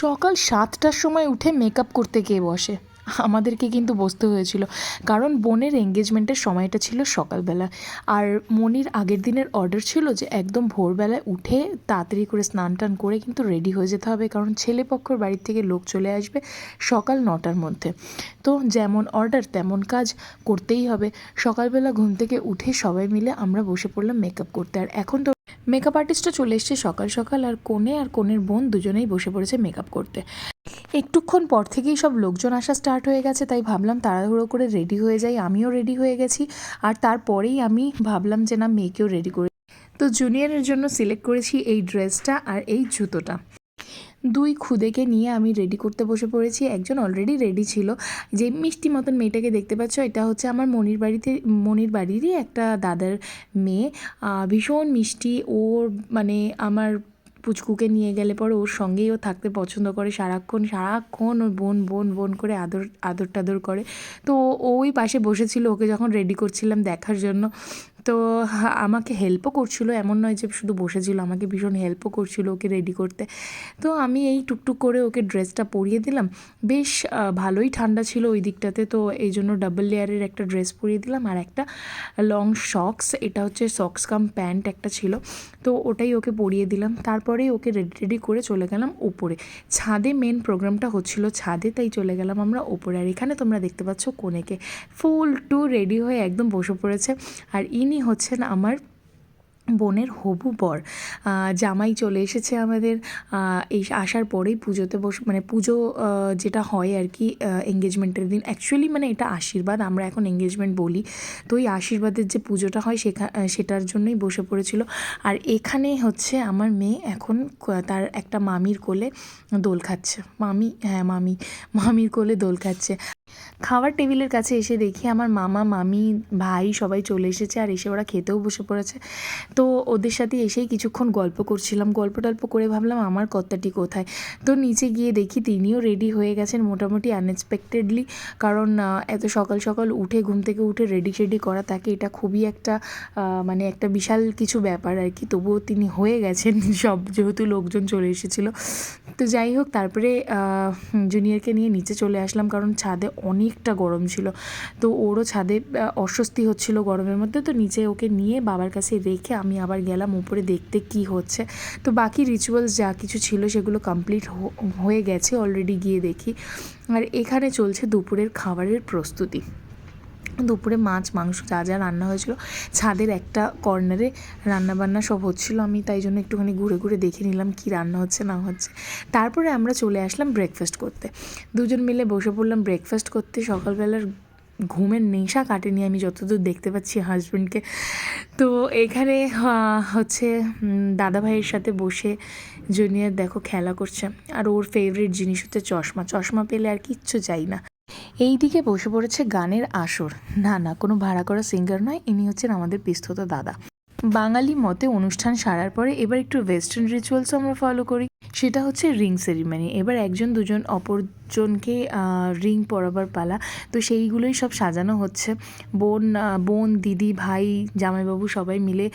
সকাল সাতটার সময় উঠে মেকআপ করতে কে বসে। আমাদেরকে কিন্তু বসতে হয়েছিল, কারণ বোনের এঙ্গেজমেন্টের সময়টা ছিল সকালবেলা। আর মনির আগের দিনের অর্ডার ছিল যে একদম ভোরবেলায় উঠে তাড়াতাড়ি করে স্নান টান করে কিন্তু রেডি হয়ে যেতে হবে, কারণ ছেলে পক্ষর বাড়ির থেকে লোক চলে আসবে সকাল নটার মধ্যে। তো যেমন অর্ডার তেমন কাজ করতেই হবে। সকালবেলা ঘুম থেকে উঠে সবাই মিলে আমরা বসে পড়লাম মেকআপ করতে। আর এখন তো মেকআপ আর্টিস্টটা চলে এসছে সকাল সকাল, আর কোণে আর কোণের বোন দুজনেই বসে পড়েছে মেকআপ করতে। একটুক্ষণ পর থেকেই সব লোকজন আসা স্টার্ট হয়ে গেছে, তাই ভাবলাম তাড়াহুড়ো করে রেডি হয়ে যাই, আমিও রেডি হয়ে গেছি। আর তারপরেই আমি ভাবলাম যে না, মেয়েকেও রেডি করে তো জুনিয়রের জন্য সিলেক্ট করেছি এই ড্রেসটা আর এই জুতোটা। দুই খুদেকে নিয়ে আমি রেডি করতে বসে পড়েছি। একজন অলরেডি রেডি ছিল। যে মিষ্টি মতন মেয়েটাকে দেখতে পাচ্ছ, এটা হচ্ছে আমার মনির বাড়িতে, মনির বাড়িরই একটা দাদার মেয়ে। ভীষণ মিষ্টি। ওর মানে আমার পুচকুকে নিয়ে গেলে পরে ওর সঙ্গেই ও থাকতে পছন্দ করে। সারাক্ষণ সারাক্ষণ ওর বোন বোন বোন করে আদর আদর টাদর করে। তো ওই পাশে বসেছিল, ওকে যখন রেডি করছিলাম দেখার জন্য। তো আমাকে হেল্পও করছিল, এমন নয় যে শুধু বসেছিল, আমাকে ভীষণ হেল্পও করছিল ওকে রেডি করতে। তো আমি এই টুকটুক করে ওকে ড্রেসটা পরিয়ে দিলাম। বেশ ভালোই ঠান্ডা ছিল ওই দিকটাতে, তো এই জন্য ডাবল লেয়ারের একটা ড্রেস পরিয়ে দিলাম। আর একটা লং সক্স এটা হচ্ছে সক্স কাম প্যান্ট একটা ছিল, তো ওটাই ওকে পরিয়ে দিলাম। তারপরেই ওকে রেডি রেডি করে চলে গেলাম ওপরে ছাদে মেন প্রোগ্রামটা হচ্ছিল ছাদে, তাই চলে গেলাম আমরা ওপরে আর এখানে তোমরা দেখতে পাচ্ছ কোনেকে। ফুল টু রেডি হয়ে একদম বসে পড়েছে। আর ইনি হচ্ছেন আমার বোনের হবু বর। জামাই চলে এসেছে আমাদের। এই আসার পরেই পুজোতে বস মানে পুজো যেটা হয় আর কি এঙ্গেজমেন্টের দিন। অ্যাকচুয়ালি মানে এটা আশীর্বাদ, আমরা এখন এঙ্গেজমেন্ট বলি। তো এই আশীর্বাদের যে পুজোটা হয় সেখা সেটার জন্যই বসে পড়েছিল। আর এখানে হচ্ছে আমার মেয়ে এখন তার একটা মামির কোলে দোল খাচ্ছে। মামি হ্যাঁ মামি, মামির কোলে দোল খাচ্ছে। খাওয়ার টেবিলের কাছে এসে দেখি আমার মামা, মামি, ভাই সবাই চলে এসেছে। আর এসে ওরা খেতেও বসে পড়েছে। তো ওদের সাথে এসেই কিছুক্ষণ গল্প করছিলাম। গল্প টল্প করে ভাবলাম, আমার কর্তাটি কোথায়? তো নিচে গিয়ে দেখি তিনিও রেডি হয়ে গেছেন মোটামুটি আনএক্সপেক্টেডলি কারণ এত সকাল সকাল উঠে, ঘুম থেকে উঠে রেডি শেডি করা তাকে এটা খুবই একটা মানে একটা বিশাল কিছু ব্যাপার আর কি। তবুও তিনি হয়ে গেছেন, সব যেহেতু লোকজন চলে এসেছিল। তো যাই হোক, তারপরে জুনিয়রকে নিয়ে নিচে চলে আসলাম, কারণ ছাদে অনেকটা গরম ছিল। তো ওরও ছাদে অস্বস্তি হচ্ছিল গরমের মধ্যে। তো নিচে ওকে নিয়ে বাবার কাছে রেখে আমি আবার গেলাম উপরে দেখতে কি হচ্ছে। তো বাকি রিচুয়ালস যা কিছু ছিল সেগুলো কমপ্লিট হয়ে গেছে অলরেডি গিয়ে দেখি। আর এখানে চলছে দুপুরের খাবারের প্রস্তুতি। দুপুরে মাছ, মাংস যা যা রান্না হয়েছিল, ছাদের একটা কর্নারে রান্নাবান্না সব হচ্ছিল। আমি তাই জন্য একটুখানি ঘুরে ঘুরে দেখে নিলাম কি রান্না হচ্ছে, না হচ্ছে। তারপরে আমরা চলে আসলাম ব্রেকফাস্ট করতে। দুজন মিলে বসে পড়লাম ব্রেকফাস্ট করতে। সকালবেলার ঘুমের নেশা কাটেনি আমি যতদূর দেখতে পাচ্ছি হাজব্যান্ডকে তো এখানে হচ্ছে দাদা ভাইয়ের সাথে বসে জুনিয়র দেখো খেলা করছে। আর ওর ফেভারিট জিনিস হচ্ছে চশমা। চশমা পেলে আর কিচ্ছু চাই না। এই দিকে বসে পড়েছে গানের আসর। না না, কোনো ভাড়া করা সিঙ্গার নয়, ইনি হচ্ছেন আমাদের পিস্তত দাদা। বাঙালি মতে অনুষ্ঠান সারার পরে এবার একটু ওয়েস্টার্ন রিচুয়ালসও আমরা ফলো করি। সেটা হচ্ছে রিং সেরিমনি। এবার একজন, দুজন, অপরজনকে রিং পরাবার পালা। তো সেইগুলোই সব সাজানো হচ্ছে। বোন বোন, দিদি, ভাই, জামাইবাবু সবাই মিলে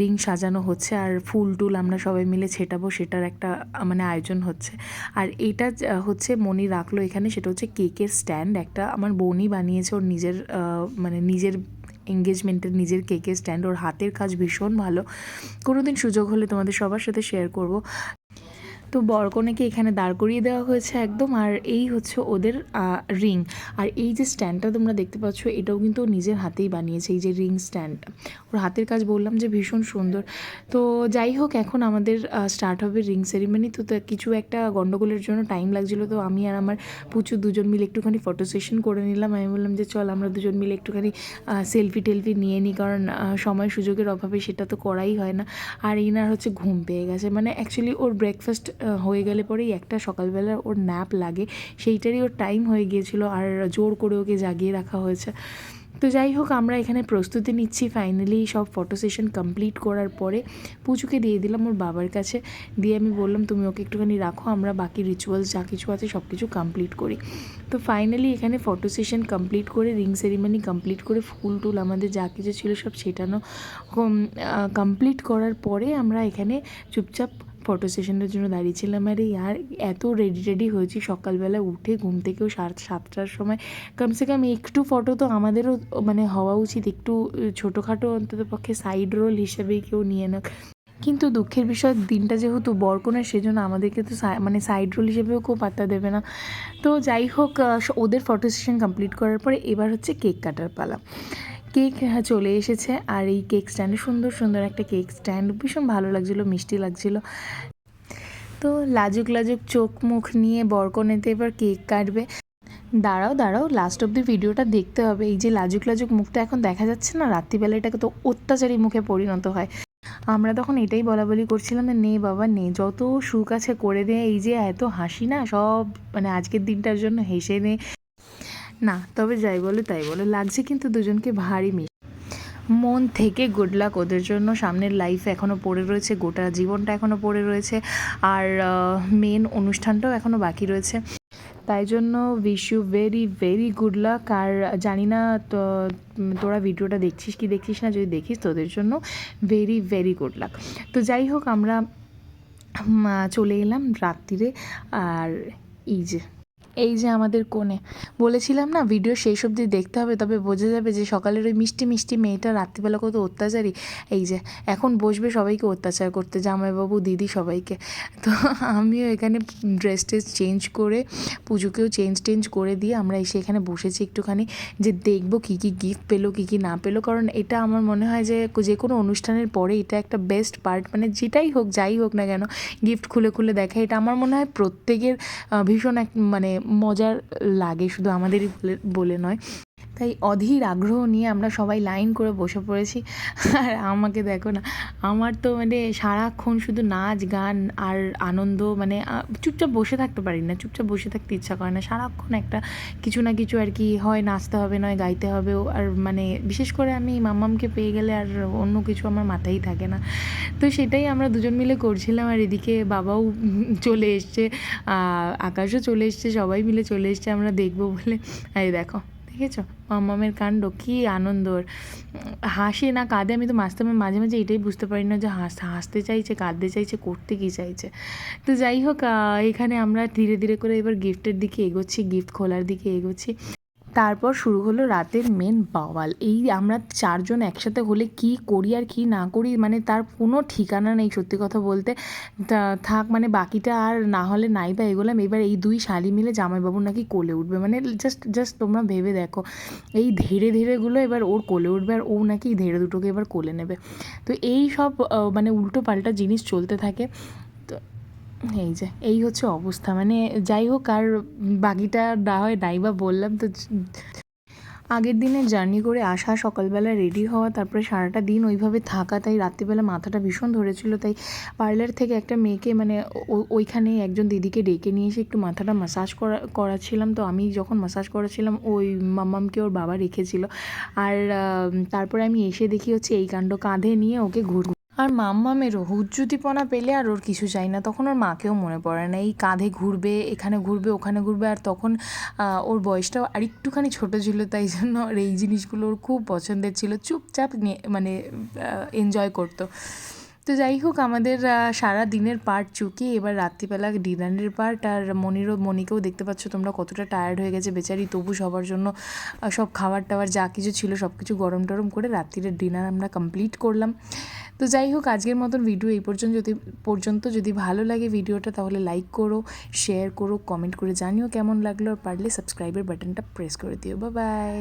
রিং সাজানো হচ্ছে। আর ফুল টুল আমরা সবাই মিলে ছেটাবো, সেটার একটা মানে আয়োজন হচ্ছে। আর এটা হচ্ছে মনি রাখল এখানে, সেটা হচ্ছে কেকের স্ট্যান্ড। একটা আমার বোনই বানিয়েছে, ওর নিজের মানে নিজের এঙ্গেজমেন্টের নিজের কেকের স্ট্যান্ড। ওর হাতের কাজ ভীষণ ভালো। কোনো দিন সুযোগ হলে তোমাদের সবার সাথে শেয়ার করব। তো বরকনেকে এখানে দাঁড় করিয়ে দেওয়া হয়েছে একদম, আর এই হচ্ছে ওদের রিং। আর এই যে স্ট্যান্ডটা তোমরা দেখতে পাচ্ছ, এটাও কিন্তু নিজের হাতেই বানিয়েছে, এই যে রিং স্ট্যান্ডটা ওর হাতের কাজ বললাম যে ভীষণ সুন্দর। তো যাই হোক, এখন আমাদের স্টার্ট হবে রিং সেরিমনি তো কিছু একটা গন্ডগোলের জন্য টাইম লাগছিল, তো আমি আর আমার পুচু দুজন মিলে একটুখানি ফটো সেশন করে নিলাম। আমি বললাম যে চল আমরা দুজন মিলে একটুখানি সেলফি টেলফি নিয়ে নিই, কারণ সময় সুযোগের অভাবে সেটা তো করাই হয় না। আর ইনার হচ্ছে ঘুম পেয়ে গেছে। মানে অ্যাকচুয়ালি ওর ব্রেকফাস্ট হয়ে গেলে পরেই একটা সকালবেলা ওর ন্যাপ লাগে। সেইটারই ওর টাইম হয়ে গিয়েছিল আর জোর করে ওকে জাগিয়ে রাখা হয়েছে। তো যাই হোক, আমরা এখানে প্রস্তুতি নিচ্ছি। ফাইনালি সব ফটো সেশন কমপ্লিট করার পরে পুজোকে দিয়ে দিলাম ওর বাবার কাছে। দিয়ে আমি বললাম, তুমি ওকে একটুখানি রাখো, আমরা বাকি রিচুয়ালস যা কিছু আছে সব কিছু কমপ্লিট করি। তো ফাইনালি এখানে ফটো সেশন কমপ্লিট করে রিং সেরিমনি কমপ্লিট করে, ফুল টুল আমাদের যা কিছু ছিল সব সেটানো কমপ্লিট করার পরে আমরা এখানে চুপচাপ ফটো সেশনের জন্য দাঁড়িয়েছিলাম আর এই আর এত রেডি রেডি হয়েছি। সকালবেলা উঠে ঘুম থেকেও সাত, সাতটার সময়। কমসে কম একটু ফটো তো আমাদেরও মানে হওয়া উচিত। একটু ছোটোখাটো অন্তত পক্ষে সাইড রোল হিসেবেই কেউ নিয়ে নাক। কিন্তু দুঃখের বিষয়, দিনটা যেহেতু বরকনের সেজন্য আমাদেরকে তো মানে সাইড রোল হিসেবেও কেউ পাত্তা দেবে না। তো যাই হোক ওদের ফটো সেশন কমপ্লিট করার পরে এবার হচ্ছে কেক কাটার পালা। কেক হ্যাঁ, চলে এসেছে। আর এই কেক স্ট্যান্ডে সুন্দর সুন্দর একটা কেক স্ট্যান্ড ভীষণ ভালো লাগছিল মিষ্টি লাগছিল। তো লাজুক লাজুক চোখ মুখ নিয়ে বরকনেতে এবার কেক কাটবে। দাঁড়াও দাঁড়াও লাস্ট অব দি ভিডিওটা দেখতে হবে। এই যে লাজুক লাজুক মুখটা এখন দেখা যাচ্ছে না রাত্রিবেলা এটাকে তো অত্যাচারী মুখে পরিণত হয়। আমরা তখন এটাই বলা বলি করছিলাম নে বাবা নে যত সুখ আছে করে দে। এই যে এত হাসি না সব মানে আজকের দিনটার জন্য হেসে নে। না, তবে যাই বলো তাই বলো, লাগছে কিন্তু দুজনকে ভারী মিশ মন থেকে গুড লাক ওদের জন্য, সামনের লাইফ এখনও পড়ে রয়েছে, গোটা জীবনটা এখনও পড়ে রয়েছে, আর মেন অনুষ্ঠানটাও এখনও বাকি রয়েছে। তাই জন্য wish you very very good luck আর জানি না তো তোরা ভিডিওটা দেখছিস কি দেখছিস না, যদি দেখিস তোদের জন্য ভেরি ভেরি গুড লাক তো যাই হোক, আমরা চলে এলাম রাত্রিরে, আর এই যে এই যে আমাদের কোণে। বলেছিলাম না ভিডিও শেষ অবধি দেখতে হবে, তবে বোঝা যাবে যে সকালের ওই মিষ্টি মিষ্টি মেয়েটা রাত্রিবেলা কত অত্যাচারী। এই যে, এখন বসবে সবাইকে অত্যাচার করতে, জামাইবাবু, দিদি সবাইকে। তো আমিও এখানে ড্রেস ট্রেস চেঞ্জ করে, পুজোকেও চেঞ্জ টেঞ্জ করে দিয়ে আমরা এসে এখানে বসেছি একটুখানি, যে দেখব কী কী গিফট পেল, কী কী না পেল। কারণ এটা আমার মনে হয় যে যে কোনো অনুষ্ঠানের পরে এটা একটা বেস্ট পার্ট মানে যেটাই হোক, যাই হোক না কেন গিফট খুলে খুলে দেখা। এটা আমার মনে হয় প্রত্যেকের ভীষণ এক মানে মজার লাগে শুধু আমাদেরই বলে- বলে নয়। তাই অধীর আগ্রহ নিয়ে আমরা সবাই লাইন করে বসে পড়েছি। আর আমাকে দেখো না, আমার তো মানে সারাক্ষণ শুধু নাচ, গান আর আনন্দ মানে চুপচাপ বসে থাকতে পারি না, চুপচাপ বসে থাকতে ইচ্ছা করে না। সারাক্ষণ একটা কিছু না কিছু আর কি হয়, নাচতে হবে, নয় গাইতে হবে আর মানে বিশেষ করে আমি মাম্মামকে পেয়ে গেলে আর অন্য কিছু আমার মাথায় থাকে না। তো সেটাই আমরা দুজন মিলে করছিলাম আর এদিকে বাবাও চলে এসছে আকাশও চলে এসছে, সবাই মিলে চলে এসছে, আমরা দেখব বলে। এই দেখো। দেখেছ? মামামের কাণ্ড, কি আনন্দর হাসি না, কাঁদে, আমি তো মাঝতে মাঝে মাঝে এটাই বুঝতে পারি না যে হাস, হাসতে চাইছে, কাঁদতে চাইছে, করতে কী চাইছে? তো যাই হোক এখানে আমরা ধীরে ধীরে করে এবার গিফটের দিকে এগোচ্ছি গিফট খোলার দিকে এগোচ্ছি। তারপর শুরু হলো রাতের মেন বাওয়াল। এই আমরা চারজন একসাথে হলে কি করি আর কি না করি মানে তার কোনো ঠিকানা নেই সত্যি কথা বলতে। থাক মানে বাকিটা আর না হলে নাই বা এগোলাম এবার এই দুই শালি মিলে জামাইবাবু নাকি কোলে উঠবে। মানে জাস্ট জাস্ট তোমরা ভেবে দেখো। এই ধীরে ধীরেগুলো এবার ওর কোলে উঠবে আর ও নাকি ধীরে দুটোকে এবার কোলে নেবে। তো এই সব মানে উল্টো পাল্টা জিনিস চলতে থাকে। তো এই যে, এই হচ্ছে অবস্থা। মানে যাই হোক, আর বাকিটা না হয় নাই বা বললাম তো আগের দিনে জার্নি করে আসা, সকালবেলা রেডি হওয়া, তারপরে সারাটা দিন ওইভাবে থাকা, তাই রাত্রিবেলা মাথাটা ভীষণ ধরেছিল। তাই পার্লার থেকে একটা মেয়েকে মানে ওইখানে একজন দিদিকে ডেকে নিয়ে এসে একটু মাথাটা মাসাজ করা, করাচ্ছিলাম। তো আমি যখন মাসাজ করাচ্ছিলাম, ওই মাম্মামকে ওর বাবা রেখেছিল। আর তারপরে আমি এসে দেখি হচ্ছে এই কাণ্ড কাঁধে নিয়ে ওকে ঘুর আর মাম্মা মাম্মামেরও হুজ্জুতিপনা পেলে আর ওর কিছু চাই না। তখন ওর মাকেও মনে পড়ে না, এই কাঁধে ঘুরবে, এখানে ঘুরবে, ওখানে ঘুরবে। আর তখন ওর বয়সটাও আরেকটুখানি ছোটো ছিল, তাই জন্য ওর এই জিনিসগুলো ওর খুব পছন্দের ছিল। চুপচাপ মানে এনজয় করতো। তো যাই হোক, আমাদের সারা দিনের পার্ট চুকি। এবার রাত্রিবেলা ডিনারের পার্ট আর মনিরও, মনিকেও দেখতে পাচ্ছ তোমরা কতটা টায়ার্ড হয়ে গেছে। বেচারি তবু সবার জন্য সব খাবার টাবার যা কিছু ছিল সব কিছু গরম টরম করে রাত্রিরের ডিনার আমরা কমপ্লিট করলাম। তো যাই হোক, আজকের মতন ভিডিও এই পর্যন্ত যদি পর্যন্ত যদি ভালো লাগে ভিডিওটা তাহলে লাইক করো শেয়ার করো কমেন্ট করে জানিও কেমন লাগল। আর পারলে সাবস্ক্রাইবের বাটনটা প্রেস করে দিও। বা বাই